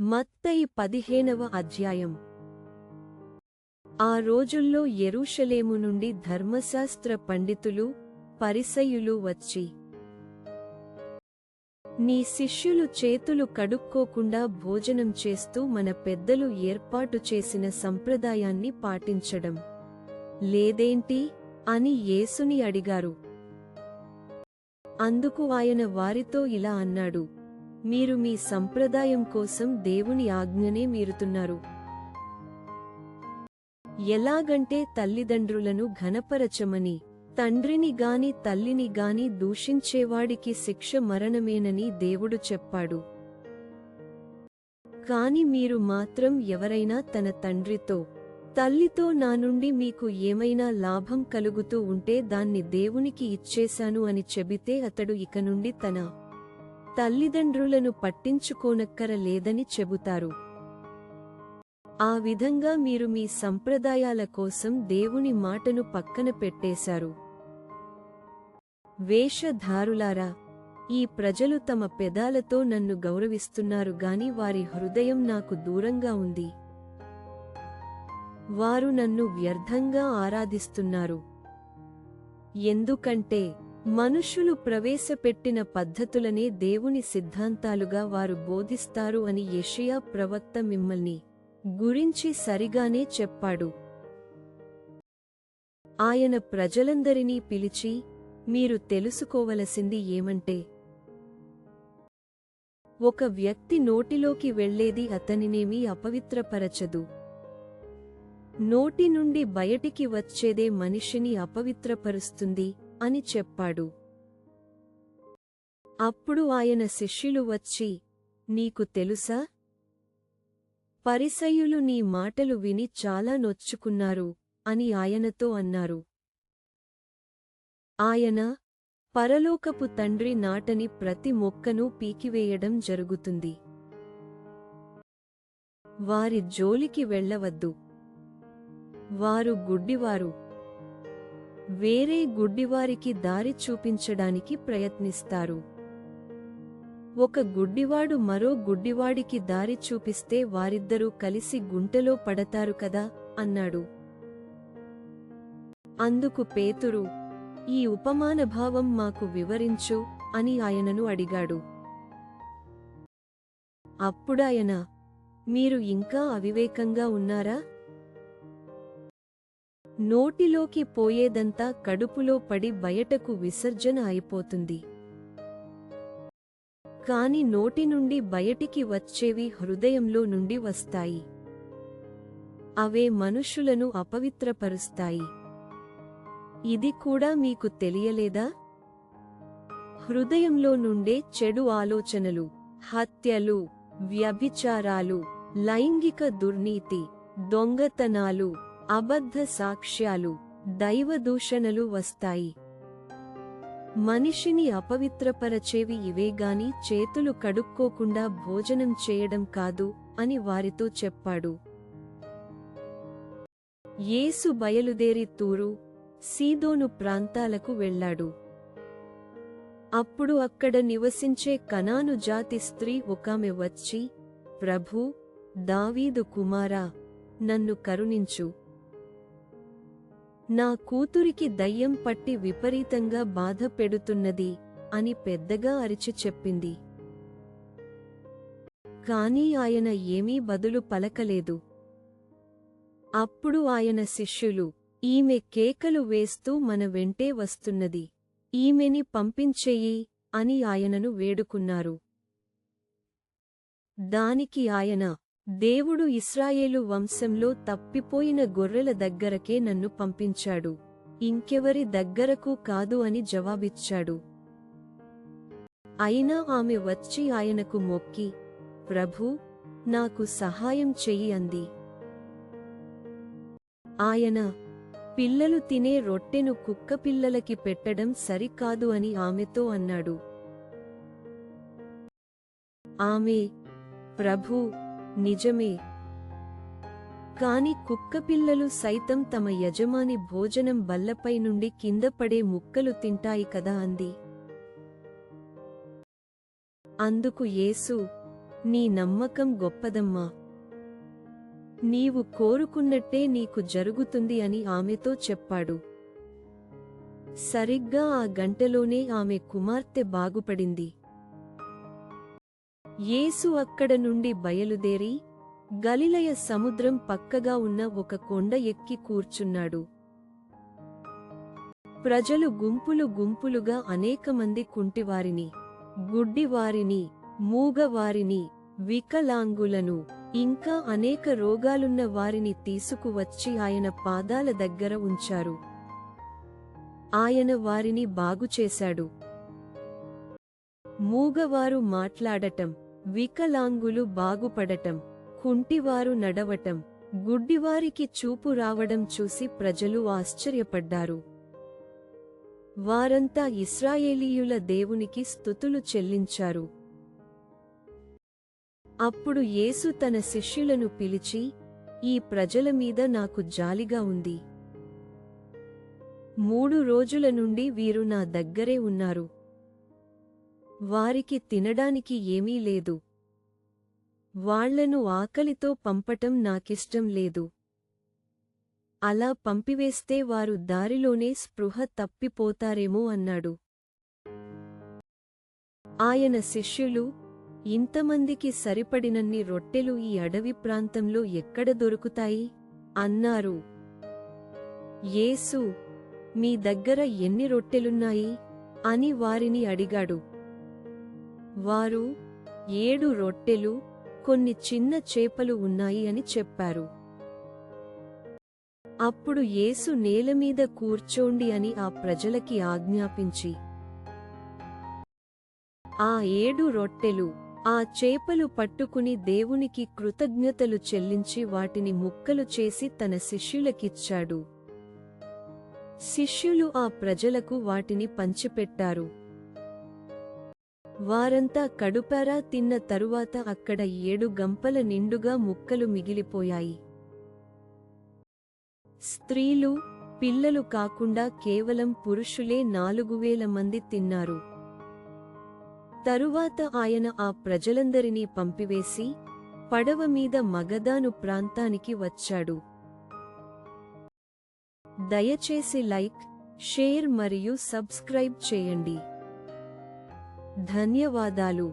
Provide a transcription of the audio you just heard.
మత్తయి పదిహేనవ అధ్యాయం. ఆ రోజుల్లో ఎరుషలేము నుండి ధర్మశాస్త్ర పండితులు పరిసయులు వచ్చి నీ శిష్యులు చేతులు కడుక్కోకుండా భోజనం చేస్తూ మన పెద్దలు ఏర్పాటు చేసిన సంప్రదాయాన్ని పాటించడం లేదేంటి? అని యేసుని అడిగారు. అందుకు ఆయన వారితో ఇలా అన్నాడు మీరు మీ సంప్రదాయం కోసం దేవుని ఆజ్ఞనే మీరుతున్నారు. ఎలాగంటే తల్లిదండ్రులను ఘనపరచమని తండ్రిని గాని తల్లిని గాని దూషించేవాడికి శిక్ష మరణమేనని దేవుడు చెప్పాడు. కాని మీరు మాత్రం ఎవరైనా తన తండ్రితో తల్లితో నా నుండి మీకు ఏమైనా లాభం కలుగుతూ ఉంటే దాన్ని దేవునికి ఇచ్చేశాను అని చెబితే అతడు ఇక నుండి తన తల్లిదండ్రులను పట్టించుకోనక్కర లేదని చెబుతారు. ఆ విధంగా మీరు మీ సంప్రదాయాల కోసం దేవుని మాటను పక్కన పెట్టేశారు. వేషధారులారా ఈ ప్రజలు తమ పెదాలతో నన్ను గౌరవిస్తున్నారు గాని వారి హృదయం నాకు దూరంగా ఉంది. వారు నన్ను వ్యర్థంగా ఆరాధిస్తున్నారు. ఎందుకంటే మనుషులు ప్రవేశపెట్టిన పద్ధతులనే దేవుని సిద్ధాంతాలుగా వారు బోధిస్తారు అని యషియా ప్రవక్త మిమ్మల్ని గురించి సరిగానే చెప్పాడు. ఆయన ప్రజలందరినీ పిలిచి మీరు తెలుసుకోవలసింది ఏమంటే ఒక వ్యక్తి నోటిలోకి వెళ్ళేది అతనినేమీ అపవిత్రపరచదు. నోటి నుండి బయటికి వచ్చేదే మనిషిని అపవిత్రపరుస్తుంది. అని చెప్పాడు. అప్పుడు ఆయన శిష్యులు వచ్చి నీకు తెలుసా? పరిసయులు నీ మాటలు విని చాలా నొచ్చుకున్నారు అని ఆయనతో అన్నారు. ఆయన పరలోకపు తండ్రి నాటని ప్రతి మొక్కను పీకివేయడం జరుగుతుంది. వారి జోలికి వెళ్ళవద్దు. వారు గుడ్డివారు. వేరే గుడ్డివారికి దారి చూపించడానికి ప్రయత్నిస్తారు. ఒక గుడ్డివాడు మరో గుడ్డివాడికి దారి చూపిస్తే వారిద్దరూ కలిసి గుంటలో పడతారు కదా? అన్నాడు. అందుకు పేతురు ఈ ఉపమానభావం మాకు వివరించు అని ఆయనను అడిగాడు. అప్పుడాయన మీరు ఇంకా అవివేకంగా ఉన్నారా? నోటిలోకి పోయేదంతా కడుపులో పడి బయటకు విసర్జన అయిపోతుంది. కాని నోటి నుండి బయటికి వచ్చేవి హృదయంలో నుండి వస్తాయి. అవే మనుషులను అపవిత్రపరుస్తాయి. ఇది కూడా మీకు తెలియలేదా? హృదయంలో నుండే చెడు ఆలోచనలు హత్యలు వ్యభిచారాలు లైంగిక దుర్నీతి దొంగతనాలు అబద్ధ సాక్ష్యాలు దైవదూషణలు వస్తాయి. మనిషిని అపవిత్రపరచేవి ఇవేగాని చేతులు కడుక్కోకుండా భోజనం చేయడం కాదు అని వారితో చెప్పాడు. యేసు బయలుదేరి తూరు సీదోను ప్రాంతాలకు వెళ్ళాడు. అప్పుడు అక్కడ నివసించే కనాను జాతి స్త్రీ ఒకామె వచ్చి ప్రభూ దావీదు కుమారా నన్ను కరుణించు. నా కూతురికి దయ్యం పట్టి విపరీతంగా బాధ పెడుతున్నది అని పెద్దగా అరిచి చెప్పింది. కాని ఆయన ఏమీ బదులు పలకలేదు. అప్పుడు ఆయన శిష్యులు ఈమె కేకలు వేస్తూ మన వెంటే వస్తున్నది. ఈమెని పంపించేయి అని ఆయనను వేడుకున్నారు. దానికి ఆయన దేవుడు ఇస్రాయేలు వంశంలో తప్పిపోయిన గొర్రెల దగ్గరకే నన్ను పంపించాడు. ఇంకెవరి దగ్గరకు కాదు అని జవాబిచ్చాడు. అయినా ఆమె వచ్చి ఆయనకు మొక్కి ప్రభూ నాకు సహాయం చెయ్యి అంది. ఆయన పిల్లలు తినే రొట్టెను కుక్కపిల్లలకి పెట్టడం సరికాదు అని ఆమెతో అన్నాడు. ఆమె ప్రభూ నిజమే. కాని కుక్కపిల్లలు సైతం తమ యజమాని భోజనం బల్లపై నుండి కింద పడే ముక్కలు తింటాయి కదా అంది. అందుకు యేసు నీ నమ్మకం గొప్పదమ్మా. నీవు కోరుకున్నట్టే నీకు జరుగుతుంది అని ఆమెతో చెప్పాడు. సరిగ్గా ఆ గంటలోనే ఆమె కుమార్తె బాగుపడింది. యేసు అక్కడ నుండి బయలుదేరి గలిలయ సముద్రం పక్కగా ఉన్న ఒక కొండ ఎక్కి కూర్చున్నాడు. ప్రజలు గుంపులు గుంపులుగా అనేకమంది కుంటివారిని గుడ్డివారిని మూగవారిని వికలాంగులను ఇంకా అనేక రోగాలున్న వారిని తీసుకువచ్చి ఆయన పాదాల దగ్గర ఉంచారు. ఆయన వారిని బాగుచేశాడు. మూగవారు మాట్లాడటం వికలాంగులు బాగుపడటం కుంటివారు నడవటం గుడ్డివారికి చూపు రావడం చూసి ప్రజలు ఆశ్చర్యపడ్డారు. వారంతా ఇస్రాయేలీయుల దేవునికి స్తుతులు చెల్లించారు. అప్పుడు యేసు తన శిష్యులను పిలిచి ఈ ప్రజల మీద నాకు జాలిగా ఉంది. మూడు రోజుల నుండి వీరు నా దగ్గరే ఉన్నారు. వారికి తినడానికి ఏమీ లేదు. వాళ్ళను ఆకలితో పంపటం నాకిష్టం లేదు. అలా పంపివేస్తే వారు దారిలోనే స్పృహ తప్పిపోతారేమో అన్నాడు. ఆయన శిష్యులు ఇంతమందికి సరిపడినన్ని రొట్టెలు ఈ అడవి ప్రాంతంలో ఎక్కడ దొరుకుతాయి? అన్నారు. యేసు మీ దగ్గర ఎన్ని రొట్టెలున్నాయి? అని వారిని అడిగాడు. వారు ఏడు రొట్టెలు కొన్ని చిన్న చేపలు ఉన్నాయి అని చెప్పారు. అప్పుడు యేసు నేలమీద కూర్చోండి అని ఆ ప్రజలకి ఆజ్ఞాపించి ఆ ఏడు రొట్టెలు ఆ చేపలు పట్టుకుని దేవునికి కృతజ్ఞతలు చెల్లించి వాటిని ముక్కలు చేసి తన శిష్యులకిచ్చాడు. శిష్యులు ఆ ప్రజలకు వాటిని పంచిపెట్టారు. వారంతా కడుపారా తిన్న తరువాత అక్కడ ఏడు గంపల నిండుగా ముక్కలు మిగిలిపోయాయి. స్త్రీలు పిల్లలు కాకుండా కేవలం పురుషులే నాలుగు వేల మంది తిన్నారు. తరువాత ఆయన ఆ ప్రజలందరినీ పంపివేసి పడవ మీద మగదాను ప్రాంతానికి వచ్చాడు. దయచేసి లైక్ షేర్ మరియు సబ్స్క్రైబ్ చేయండి. ధన్యవాదాలు